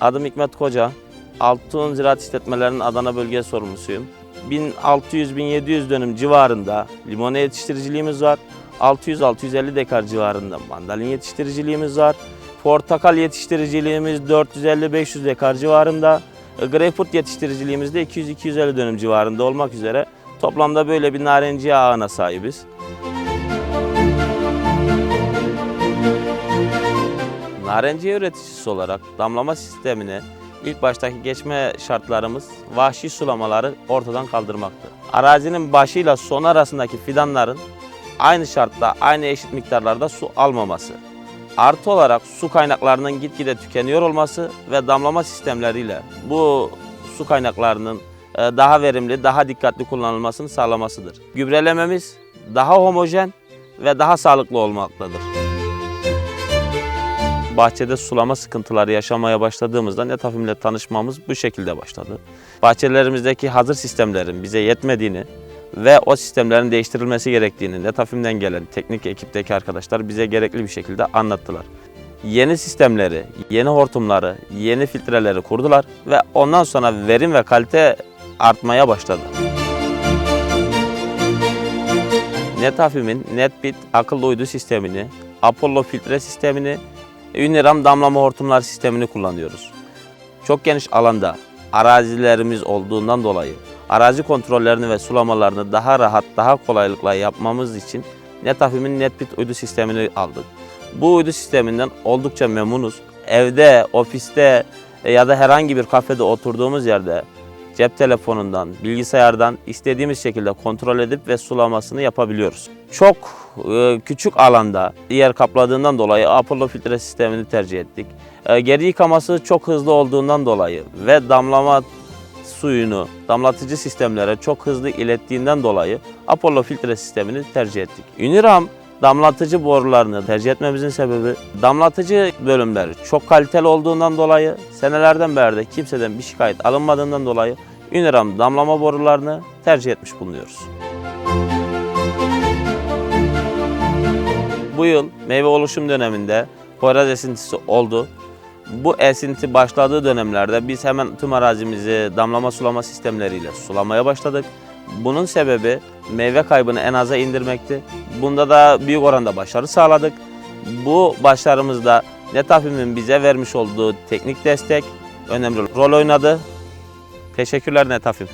Adım Hikmet Koca. Altın Ziraat İşletmelerinin Adana Bölge Sorumlusuyum. 1600-1700 dönüm civarında limona yetiştiriciliğimiz var. 600-650 dekar civarında mandalin yetiştiriciliğimiz var. Portakal yetiştiriciliğimiz 450-500 dekar civarında. E, Greyfurt yetiştiriciliğimiz de 200-250 dönüm civarında olmak üzere toplamda böyle bir narenciye ağına sahibiz. Narenciye üreticisi olarak damlama sistemini ilk baştaki geçme şartlarımız vahşi sulamaları ortadan kaldırmaktı. Arazinin başıyla son arasındaki fidanların aynı şartta, aynı eşit miktarlarda su almaması. Artı olarak su kaynaklarının gitgide tükeniyor olması ve damlama sistemleriyle bu su kaynaklarının e, daha verimli, daha dikkatli kullanılmasını sağlamasıdır. Gübrelememiz daha homojen ve daha sağlıklı olmaktadır bahçede sulama sıkıntıları yaşamaya başladığımızda Netafim ile tanışmamız bu şekilde başladı. Bahçelerimizdeki hazır sistemlerin bize yetmediğini ve o sistemlerin değiştirilmesi gerektiğini Netafim'den gelen teknik ekipteki arkadaşlar bize gerekli bir şekilde anlattılar. Yeni sistemleri, yeni hortumları, yeni filtreleri kurdular ve ondan sonra verim ve kalite artmaya başladı. Netafim'in NetBit akıllı uydu sistemini, Apollo filtre sistemini, Uniram damlama hortumlar sistemini kullanıyoruz. Çok geniş alanda arazilerimiz olduğundan dolayı arazi kontrollerini ve sulamalarını daha rahat, daha kolaylıkla yapmamız için Netafim'in NetBit uydu sistemini aldık. Bu uydu sisteminden oldukça memnunuz. Evde, ofiste ya da herhangi bir kafede oturduğumuz yerde cep telefonundan, bilgisayardan istediğimiz şekilde kontrol edip ve sulamasını yapabiliyoruz. Çok e, küçük alanda yer kapladığından dolayı Apollo filtre sistemini tercih ettik. E, geri yıkaması çok hızlı olduğundan dolayı ve damlama suyunu damlatıcı sistemlere çok hızlı ilettiğinden dolayı Apollo filtre sistemini tercih ettik. Uniram damlatıcı borularını tercih etmemizin sebebi damlatıcı bölümleri çok kaliteli olduğundan dolayı senelerden beri de kimseden bir şikayet alınmadığından dolayı Uniram damlama borularını tercih etmiş bulunuyoruz. Bu yıl meyve oluşum döneminde Poyraz esintisi oldu. Bu esinti başladığı dönemlerde biz hemen tüm arazimizi damlama sulama sistemleriyle sulamaya başladık. Bunun sebebi meyve kaybını en aza indirmekti. Bunda da büyük oranda başarı sağladık. Bu başarımızda Netafim'in bize vermiş olduğu teknik destek önemli rol oynadı. Teşekkürler Netafim.